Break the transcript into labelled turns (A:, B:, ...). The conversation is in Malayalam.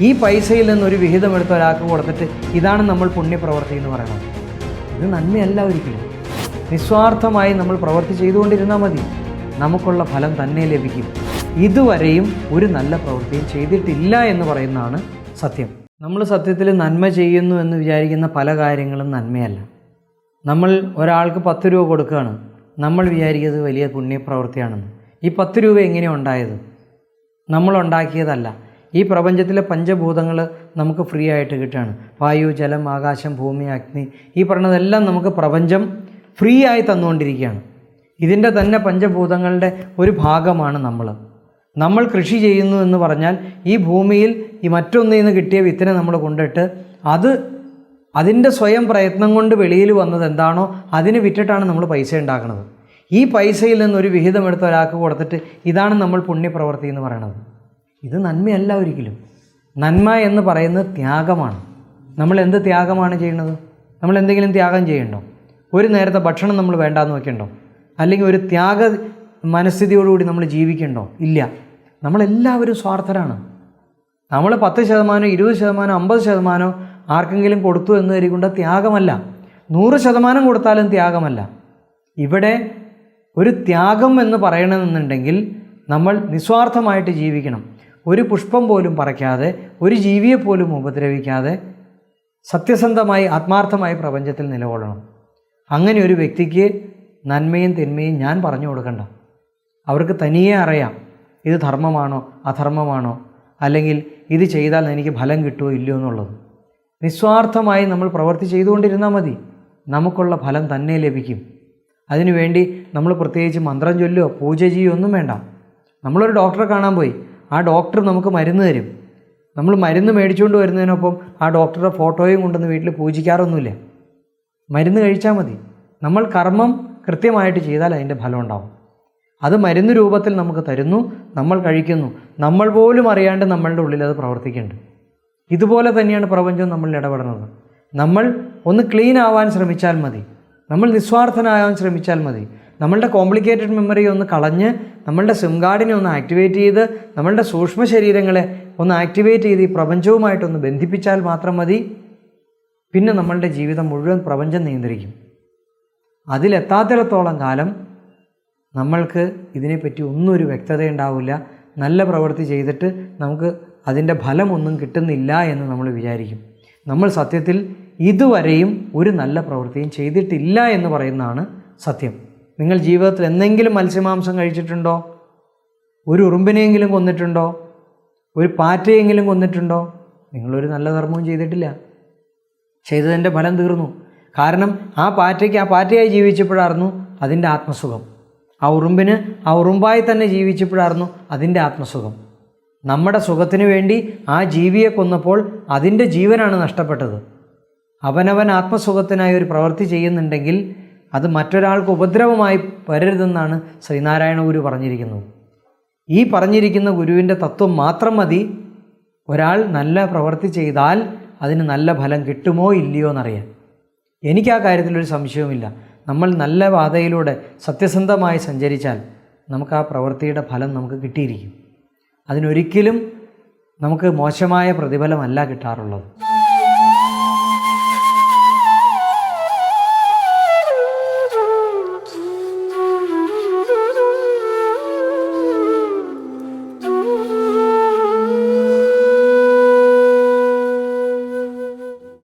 A: ഈ പൈസയിൽ നിന്ന് ഒരു വിഹിതം എടുത്ത് ഒരാൾക്ക് കൊടുത്തിട്ട് ഇതാണ് നമ്മൾ പുണ്യപ്രവർത്തി എന്ന് പറയുന്നത്. ഇത് നന്മയല്ല ഒരിക്കലും. നിസ്വാർത്ഥമായി നമ്മൾ പ്രവർത്തി ചെയ്തുകൊണ്ടിരുന്നാൽ മതി. നമുക്കുള്ള ഫലം തന്നെ ലഭിക്കും. ഇതുവരെയും ഒരു നല്ല പ്രവൃത്തിയും ചെയ്തിട്ടില്ല എന്ന് പറയുന്നതാണ് സത്യം. നമ്മൾ സത്യത്തിൽ നന്മ ചെയ്യുന്നു എന്ന് വിചാരിക്കുന്ന പല കാര്യങ്ങളും നന്മയല്ല. നമ്മൾ ഒരാൾക്ക് പത്ത് രൂപ കൊടുക്കുകയാണ്. നമ്മൾ വിചാരിക്കുന്നത് വലിയ പുണ്യപ്രവൃത്തിയാണെന്ന്. ഈ പത്ത് രൂപ എങ്ങനെയാണ് ഉണ്ടായത്? നമ്മൾ ഉണ്ടാക്കിയതല്ല. ഈ പ്രപഞ്ചത്തിലെ പഞ്ചഭൂതങ്ങൾ നമുക്ക് ഫ്രീ ആയിട്ട് കിട്ടുകയാണ്. വായു ജലം ആകാശം ഭൂമി അഗ്നി ഈ പറഞ്ഞതെല്ലാം നമുക്ക് പ്രപഞ്ചം ഫ്രീ ആയി തന്നുകൊണ്ടിരിക്കുകയാണ്. ഇതിന്റെ തന്നെ പഞ്ചഭൂതങ്ങളുടെ ഒരു ഭാഗമാണ് നമ്മൾ നമ്മൾ കൃഷി ചെയ്യുന്നു എന്ന് പറഞ്ഞാൽ ഈ ഭൂമിയിൽ ഈ മറ്റൊന്നിൽ നിന്ന് കിട്ടിയ വിത്തിനെ നമ്മൾ കൊണ്ടിട്ട് അത് അതിന്റെ സ്വയം പ്രയത്നം കൊണ്ട് വെളിയിൽ വന്നത് എന്താണോ അതിന് വിറ്റിട്ടാണ് നമ്മൾ പൈസ ഉണ്ടാക്കുന്നത്. ഈ പൈസയിൽ നിന്ന് ഒരു വിഹിതം എടുത്ത് ഒരാൾക്ക് കൊടുത്തിട്ട് ഇതാണ് നമ്മൾ പുണ്യപ്രവൃത്തി എന്ന് പറയണത്. ഇത് നന്മയല്ല ഒരിക്കലും. നന്മ എന്ന് പറയുന്നത് ത്യാഗമാണ്. നമ്മൾ എന്ത് ത്യാഗമാണ് ചെയ്യുന്നത്? നമ്മൾ എന്തെങ്കിലും ത്യാഗം ചെയ്യണ്ടോ ഒരു നേരത്തെ ഭക്ഷണം നമ്മൾ വേണ്ടാന്ന് വെക്കണ്ടോ? അല്ലെങ്കിൽ ഒരു ത്യാഗ മനസ്ഥിതിയോടുകൂടി നമ്മൾ ജീവിക്കണ്ടോ? ഇല്ല. നമ്മളെല്ലാവരും സ്വാർത്ഥരാണ്. നമ്മൾ പത്ത് ശതമാനം ഇരുപത് ശതമാനം അമ്പത് ശതമാനം ആർക്കെങ്കിലും കൊടുത്തു എന്ന് കരുതിക്കൊണ്ട് ത്യാഗമല്ല. നൂറ് ശതമാനം കൊടുത്താലും ത്യാഗമല്ല. ഇവിടെ ഒരു ത്യാഗം എന്ന് പറയണമെന്നുണ്ടെങ്കിൽ നമ്മൾ നിസ്വാർത്ഥമായിട്ട് ജീവിക്കണം. ഒരു പുഷ്പം പോലും പറിക്കാതെ ഒരു ജീവിയെ പോലും ഉപദ്രവിക്കാതെ സത്യസന്ധമായി ആത്മാർത്ഥമായി പ്രപഞ്ചത്തിൽ നിലകൊള്ളണം. അങ്ങനെ ഒരു വ്യക്തിക്ക് നന്മയും തിന്മയും ഞാൻ പറഞ്ഞു കൊടുക്കണ്ട. അവർക്ക് തനിയെ അറിയാം ഇത് ധർമ്മമാണോ അധർമ്മമാണോ അല്ലെങ്കിൽ ഇത് ചെയ്താൽ എനിക്ക് ഫലം കിട്ടുമോ ഇല്ലയോ എന്നുള്ളത്. നിസ്വാർത്ഥമായി നമ്മൾ പ്രവൃത്തി ചെയ്തുകൊണ്ടിരുന്നാൽ മതി. നമുക്കുള്ള ഫലം തന്നെ ലഭിക്കും. അതിനുവേണ്ടി നമ്മൾ പ്രത്യേകിച്ച് മന്ത്രം ചൊല്ലോ പൂജ ചെയ്യുകയോ ഒന്നും വേണ്ട. നമ്മളൊരു ഡോക്ടറെ കാണാൻ പോയി. ആ ഡോക്ടർ നമുക്ക് മരുന്ന് തരും. നമ്മൾ മരുന്ന് മേടിച്ചുകൊണ്ട് വരുന്നതിനൊപ്പം ആ ഡോക്ടറുടെ ഫോട്ടോയും കൊണ്ടുവന്ന് വീട്ടിൽ പൂജിക്കാറൊന്നുമില്ല. മരുന്ന് കഴിച്ചാൽ മതി. നമ്മൾ കർമ്മം കൃത്യമായിട്ട് ചെയ്താൽ അതിന്റെ ഫലം ഉണ്ടാവും. അത് മരുന്ന് രൂപത്തിൽ നമുക്ക് തരുന്നു നമ്മൾ കഴിക്കുന്നു. നമ്മൾ പോലും അറിയാണ്ട് നമ്മളുടെ ഉള്ളിൽ അത് പ്രവർത്തിക്കുന്നുണ്ട്. ഇതുപോലെ തന്നെയാണ് പ്രപഞ്ചം നമ്മളിൽ ഇടപെടുന്നത്. നമ്മൾ ഒന്ന് ക്ലീൻ ആവാൻ ശ്രമിച്ചാൽ മതി. നമ്മൾ നിസ്വാർത്ഥനാകാൻ ശ്രമിച്ചാൽ മതി. നമ്മളുടെ കോംപ്ലിക്കേറ്റഡ് മെമ്മറി ഒന്ന് കളഞ്ഞ് നമ്മളുടെ സിം കാർഡിനെ ഒന്ന് ആക്ടിവേറ്റ് ചെയ്ത് നമ്മളുടെ സൂക്ഷ്മ ശരീരങ്ങളെ ഒന്ന് ആക്ടിവേറ്റ് ചെയ്ത് ഈ പ്രപഞ്ചവുമായിട്ടൊന്ന് ബന്ധിപ്പിച്ചാൽ മാത്രം മതി. പിന്നെ നമ്മളുടെ ജീവിതം മുഴുവൻ പ്രപഞ്ചം നിയന്ത്രിക്കും. അതിലെത്താത്തിടത്തോളം കാലം നമ്മൾക്ക് ഇതിനെപ്പറ്റി ഒന്നും ഒരു വ്യക്തത ഉണ്ടാവില്ല. നല്ല പ്രവൃത്തി ചെയ്തിട്ട് നമുക്ക് അതിന്റെ ഫലമൊന്നും കിട്ടുന്നില്ല എന്ന് നമ്മൾ വിചാരിക്കും. നമ്മൾ സത്യത്തിൽ ഇതുവരെയും ഒരു നല്ല പ്രവൃത്തിയും ചെയ്തിട്ടില്ല എന്ന് പറയുന്നതാണ് സത്യം. നിങ്ങൾ ജീവിതത്തിൽ എന്തെങ്കിലും മത്സ്യമാംസം കഴിച്ചിട്ടുണ്ടോ? ഒരു ഉറുമ്പിനെയെങ്കിലും കൊന്നിട്ടുണ്ടോ? ഒരു പാറ്റയെങ്കിലും കൊന്നിട്ടുണ്ടോ? നിങ്ങളൊരു നല്ല കർമ്മവും ചെയ്തിട്ടില്ല. ചെയ്തതിന്റെ ഫലം തീർന്നു. കാരണം ആ പാറ്റയ്ക്ക് ആ പാറ്റയായി ജീവിച്ചപ്പോഴായിരുന്നു അതിന്റെ ആത്മസുഖം. ആ ഉറുമ്പിന് ആ ഉറുമ്പായി തന്നെ ജീവിച്ചപ്പോഴായിരുന്നു അതിന്റെ ആത്മസുഖം. നമ്മുടെ സുഖത്തിന് വേണ്ടി ആ ജീവിയെ കൊന്നപ്പോൾ അതിന്റെ ജീവനാണ് നഷ്ടപ്പെട്ടത്. അവനവൻ ആത്മസുഖത്തിനായി ഒരു പ്രവൃത്തി ചെയ്യുന്നുണ്ടെങ്കിൽ അത് മറ്റൊരാൾക്ക് ഉപദ്രവമായി വരരുതെന്നാണ് ശ്രീനാരായണ ഗുരു പറഞ്ഞിരിക്കുന്നത് ഈ പറഞ്ഞിരിക്കുന്ന ഗുരുവിന്റെ തത്വം മാത്രം മതി. ഒരാൾ നല്ല പ്രവൃത്തി ചെയ്താൽ അതിന് നല്ല ഫലം കിട്ടുമോ ഇല്ലയോ എന്നറിയാൻ. എനിക്ക് ആ കാര്യത്തിലൊരു സംശയവുമില്ല. നമ്മൾ നല്ല പാതയിലൂടെ സത്യസന്ധമായി സഞ്ചരിച്ചാൽ നമുക്ക് ആ പ്രവൃത്തിയുടെ ഫലം നമുക്ക് കിട്ടിയിരിക്കും. അതിനൊരിക്കലും നമുക്ക് മോശമായ പ്രതിഫലമല്ല കിട്ടാറുള്ളത്.